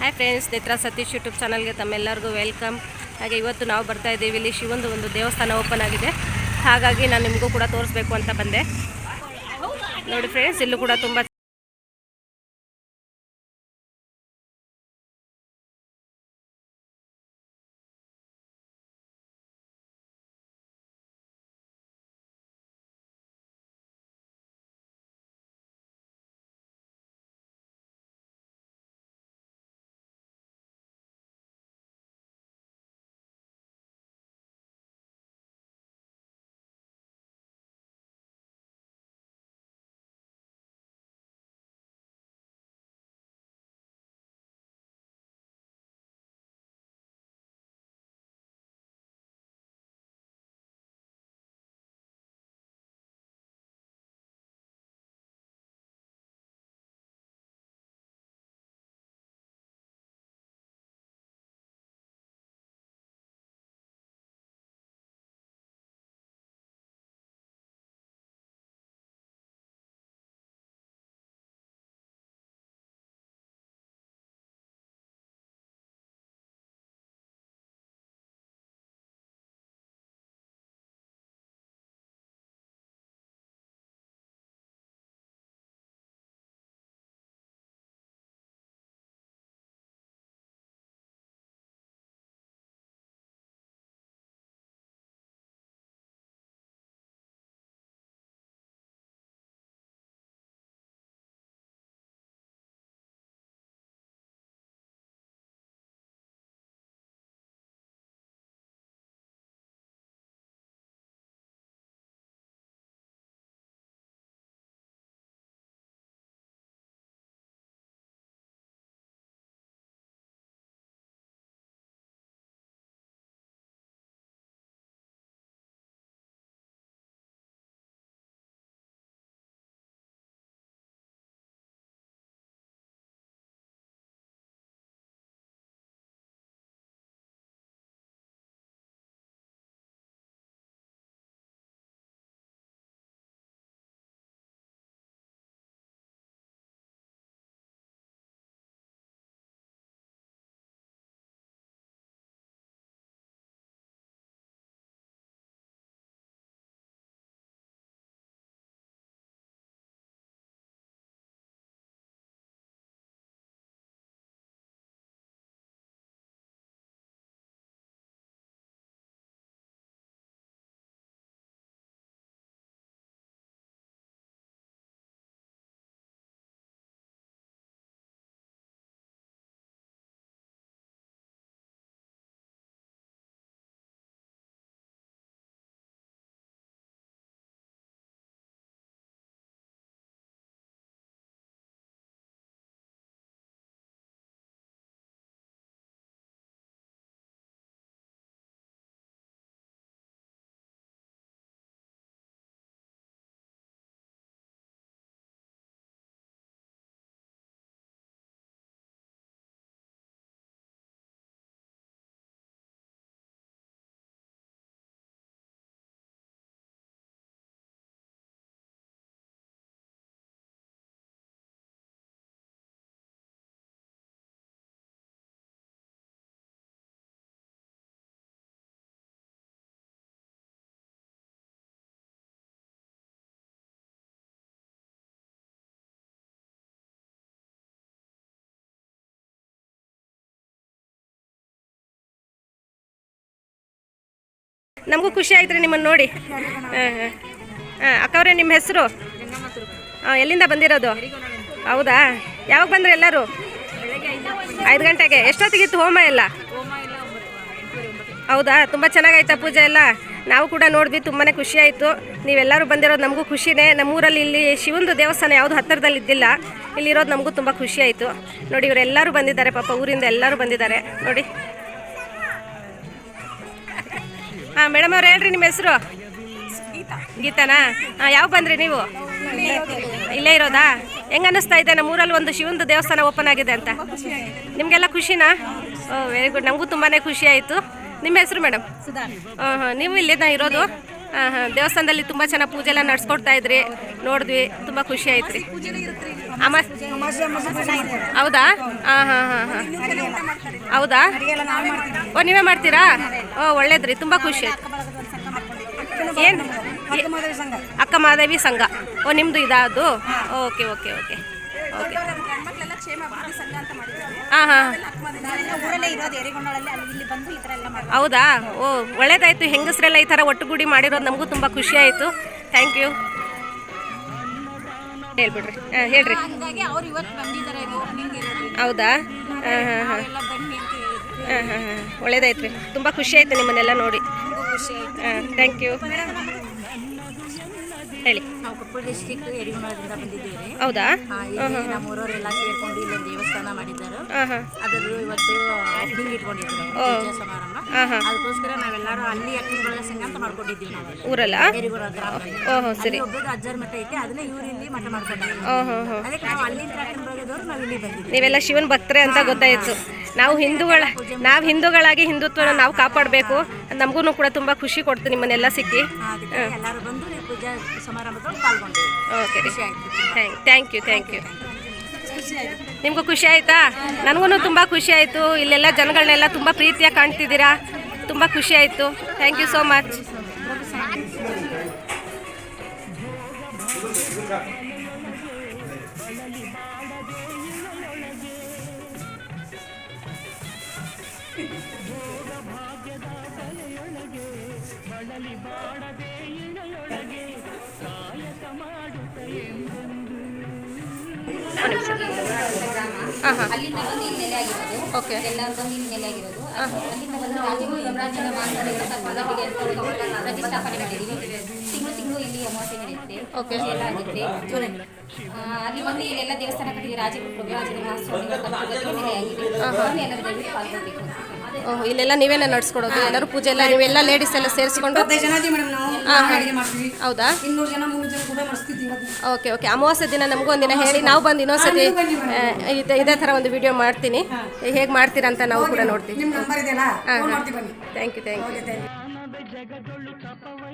Hi friends ನೇತ್ರ Satish YouTube ಚಾನಲ್ಗೆ ತಮ್ಮೆಲ್ಲರಿಗೂ ವೆಲ್ಕಮ್ ಹಾಗೆ ಇವತ್ತು ನಾವು ಬರ್ತಾ ಇದ್ದೀವಿ ಇಲ್ಲಿ ಶಿವಂದು ಒಂದು ದೇವಸ್ಥಾನ ಓಪನ್ ಆಗಿದೆ. ಹಾಗಾಗಿ ನಾನು ನಿಮಗೂ ಕೂಡ ತೋರಿಸ್ಬೇಕು ಅಂತ ಬಂದೆ. ನೋಡಿ ಫ್ರೆಂಡ್ಸ್ ಇಲ್ಲೂ ಕೂಡ ತುಂಬ ನಮಗೂ ಖುಷಿ ಆಯ್ತು ರೀ ನಿಮ್ಮನ್ನು ನೋಡಿ. ಹಾಂ ಹಾಂ. ಹಾಂ, ಅಕ್ಕವ್ರೆ, ನಿಮ್ಮ ಹೆಸರು? ಹಾಂ ಎಲ್ಲಿಂದ ಬಂದಿರೋದು? ಹೌದಾ? ಯಾವಾಗ ಬಂದ್ರೆ ಎಲ್ಲರೂ? ಐದು ಗಂಟೆಗೆ. ಎಷ್ಟೊತ್ತಿಗಿತ್ತು ಹೋಮ ಎಲ್ಲ? ಹೌದಾ? ತುಂಬ ಚೆನ್ನಾಗಾಯ್ತಾ ಪೂಜೆ ಎಲ್ಲ? ನಾವು ಕೂಡ ನೋಡಿದ್ವಿ ತುಂಬಾ ಖುಷಿ ಆಯಿತು. ನೀವೆಲ್ಲರೂ ಬಂದಿರೋದು ನಮಗೂ ಖುಷಿನೇ. ನಮ್ಮೂರಲ್ಲಿ ಇಲ್ಲಿ ಶಿವಂದು ದೇವಸ್ಥಾನ ಯಾವುದು ಹತ್ತಿರದಲ್ಲಿ ಇದ್ದಿಲ್ಲ. ಇಲ್ಲಿರೋದು ನಮಗೂ ತುಂಬ ಖುಷಿ ಆಯಿತು. ನೋಡಿ, ಇವರೆಲ್ಲರೂ ಬಂದಿದ್ದಾರೆ. ಪಾಪ ಊರಿಂದ ಎಲ್ಲರೂ ಬಂದಿದ್ದಾರೆ. ನೋಡಿ. ಹಾಂ ಮೇಡಮ್ ಅವ್ರು ಹೇಳ್ರಿ ನಿಮ್ಮ ಹೆಸರು? ಗೀತಾನಾ? ಹಾಂ ಯಾವ ಬಂದ್ರಿ ನೀವು? ಇಲ್ಲೇ ಇರೋದಾ? ಹೆಂಗ ಅನ್ನಿಸ್ತಾ ಇದೆ ನಮ್ಮ ಊರಲ್ಲಿ ಒಂದು ಶಿವಂದು ದೇವಸ್ಥಾನ ಓಪನ್ ಆಗಿದೆ ಅಂತ? ನಿಮಗೆಲ್ಲ ಖುಷಿನಾ? ಓ ವೆರಿ ಗುಡ್ ನಮಗೂ ತುಂಬಾ ಖುಷಿ ಆಯಿತು. ನಿಮ್ಮ ಹೆಸರು ಮೇಡಮ್? ಹಾಂ ಹಾಂ ನೀವು ಇಲ್ಲಿಂದ ಇರೋದು? ಹಾಂ ಹಾಂ ದೇವಸ್ಥಾನದಲ್ಲಿ ತುಂಬ ಚೆನ್ನಾಗಿ ಪೂಜೆ ಎಲ್ಲ ನಡ್ಸ್ಕೊಡ್ತಾ ಇದ್ರಿ. ನೋಡಿದ್ವಿ. ತುಂಬ ಖುಷಿ ಆಯ್ತು ರೀ ಅಮಾಸ್ ಹೌದಾ? ಹಾಂ ಹಾಂ ಹಾಂ ಹಾಂ. ಹೌದಾ? ಓ ನೀವೇ ಮಾಡ್ತೀರಾ? ಓ ಒಳ್ಳೇದ್ರಿ ತುಂಬ ಖುಷಿ ಆಯ್ತು. ಏನು? ಅಕ್ಕ ಮಾದೇವಿ ಸಂಘ. ಓ ನಿಮ್ಮದು ಇದಾದು ಓಕೆ ಓಕೆ ಓಕೆ. ಓಕೆ. ಹಾಂ ಹಾಂ. ಹೌದಾ? ಓ ಒಳ್ಳೇದಾಯ್ತು. ಹೆಂಗಸರೆಲ್ಲ ಈ ಥರ ಒಟ್ಟುಗೂಡಿ ಮಾಡಿರೋದು ನಮಗೂ ತುಂಬ ಖುಷಿ ಆಯಿತು. ಥ್ಯಾಂಕ್ ಯು ಹೇಳ್ಬಿಡ್ರಿ. ಹಾಂ ಹೇಳ್ರಿ. ಹೌದಾ? ಹಾಂ ಹಾಂ ಹಾಂ. ಹಾಂ ಹಾಂ ಹಾಂ. ಒಳ್ಳೇದಾಯ್ತು ರೀ ತುಂಬ ಖುಷಿ ಆಯ್ತು ನಿಮ್ಮನ್ನೆಲ್ಲ ನೋಡಿ. ಹಾಂ ಥ್ಯಾಂಕ್ ಯು ಹೇಳಿ. ನಾವು ಕೊಪ್ಪಳ ಡಿಸ್ಟಿಕ್ ಎರಿಗೊಂಡಳದಿಂದ ಬಂದಿದ್ದೇವೆ. ಹೌದಾ? ನಮ್ಮೂರವರೆಲ್ಲ ಇಲ್ಲಿ ಸೇರ್ಕೊಂಡು ಇಲ್ಲೊಂದು ದೇವಸ್ಥಾನ ಮಾಡಿದ್ದಾರೆ. ಅದರದ್ದು ಇವತ್ತು ಓಪನಿಂಗ್ ಇಟ್ಕೊಂಡಿದ್ರು ಸಮಾರಂಭ. ಅದಕ್ಕೋಸ್ಕರ ನಾವೆಲ್ಲರೂ ಅಲ್ಲಿ ಅಕ್ಕನ ಸಂಘ ಅಂತ ಮಾಡ್ಕೊಂಡಿದ್ದೀವಿ ನಾವು. ಊರಲ್ಲ? ಗ್ರಾಮದಲ್ಲಿ. ಸರಿ ಅಲ್ಲಿ ಒಬ್ಬದು ಅಜ್ಜರ ಮಠ ಐತೆ ಅದನ್ನೇ ಇವ್ರು ಇಲ್ಲಿ ಮಠ ಮಾಡ್ಕೊಂಡಿದ್ದೀವಿ ಅದಕ್ಕೆ ನಾವು ಅಲ್ಲಿಂದ ಅಕ್ಕನ ಬಳಗದವ್ರು ನಾವು ಇಲ್ಲಿ ಬಂದಿದ್ದೀವಿ. ನೀವೆಲ್ಲ ಶಿವನ ಭಕ್ತರೆ ಅಂತ ಗೊತ್ತಾಯಿತು. ನಾವು ಹಿಂದೂಗಳ ನಾವು ಹಿಂದೂಗಳಾಗಿ ಹಿಂದುತ್ವನ ನಾವು ಕಾಪಾಡಬೇಕು. ನಮಗೂ ಕೂಡ ತುಂಬ ಖುಷಿ ಕೊಡ್ತು ನಿಮ್ಮನ್ನೆಲ್ಲ ಸಿಕ್ಕಿ. ಅದಕ್ಕೆ ಎಲ್ಲರೂ ಬಂದು ನೀವು ಪೂಜಾ ಸಮಾರಂಭದೊಳಗೆ ಪಾಲ್ಗೊಂಡ್ವಿ ಓಕೆ ರೀ ಥ್ಯಾಂಕ್ ಯು ಥ್ಯಾಂಕ್ ಯು ನಿಮಗೂ ಖುಷಿ ಆಯಿತಾ? ನನಗೂ ತುಂಬ ಖುಷಿ ಆಯಿತು. ಇಲ್ಲೆಲ್ಲ ಜನಗಳನ್ನೆಲ್ಲ ತುಂಬ ಪ್ರೀತಿಯಾಗಿ ಕಾಣ್ತಿದ್ದೀರಾ? ತುಂಬ ಖುಷಿ ಆಯಿತು. ಥ್ಯಾಂಕ್ ಯು ಸೋ ಮಚ್ ನೆಲೆ ಆಗಿರೋದು ಓಕೆ ಇಲ್ಲಿ ನೆಲೆ ಆಗಿರೋದು ಇಲ್ಲಿ. ಪೂಜೆ ಎಲ್ಲ ಅಲ್ಲಿ ಬಂದು ಇಲ್ಲೆಲ್ಲ ದೇವಸ್ಥಾನ ಕಟ್ಟಿದ್ದೀವಿ ರಾಜ್ಯ ಮಹಾಸ್ವಾಮಿ ನೆಲೆ ಆಗಿದೆ ಎಲ್ಲರೂ ಪಾಲ್ಗೊಳ್ಬೇಕು ಓಹ್ ಇಲ್ಲೆಲ್ಲ ನೀವೇನ ನಡ್ಸ್ಕೊಡೋದು? ಎಲ್ಲರೂ ಪೂಜೆ ಎಲ್ಲ ನೀವೆಲ್ಲ ಲೇಡೀಸ್ ಎಲ್ಲ ಸೇರಿಸಿಕೊಂಡು? ಜನ ಇದೀವಿ ಮೇಡಮ್ ನಾವು ಹಾಂ ಹಾಂ. ಅಡಿಗೆ ಮಾಡ್ತೀವಿ. ಹೌದಾ? ಇನ್ನೂರು ಜನ ಮೂರು ಜನ ಕೂಡ ಮಾಡಿಸ್ತಿದ್ವಿ ಇವತ್ತು. Okay okay. ಅಮಾವಾಸ್ಯ ದಿನ ನಮಗೂ ಒಂದಿನ ಹೇಳಿ ನಾವು ಬಂದು ಇನ್ನೊಂದ್ಸತಿ ಆ, ಇದೇ ತರ ಥರ ಒಂದು ವಿಡಿಯೋ ಮಾಡ್ತೀನಿ. ಹೇಗೆ ಮಾಡ್ತೀರಾ ಅಂತ ನಾವು ಕೂಡ ನೋಡ್ತೀವಿ. ನಿಮ್ ನಂಬರ್ ಇದೆಯಲ್ಲ? ಹಾಂ ಫೋನ್ ಹಾಂ. ಮಾಡ್ತೀವಿ ಬನ್ನಿ. Thank you thank you okay thank you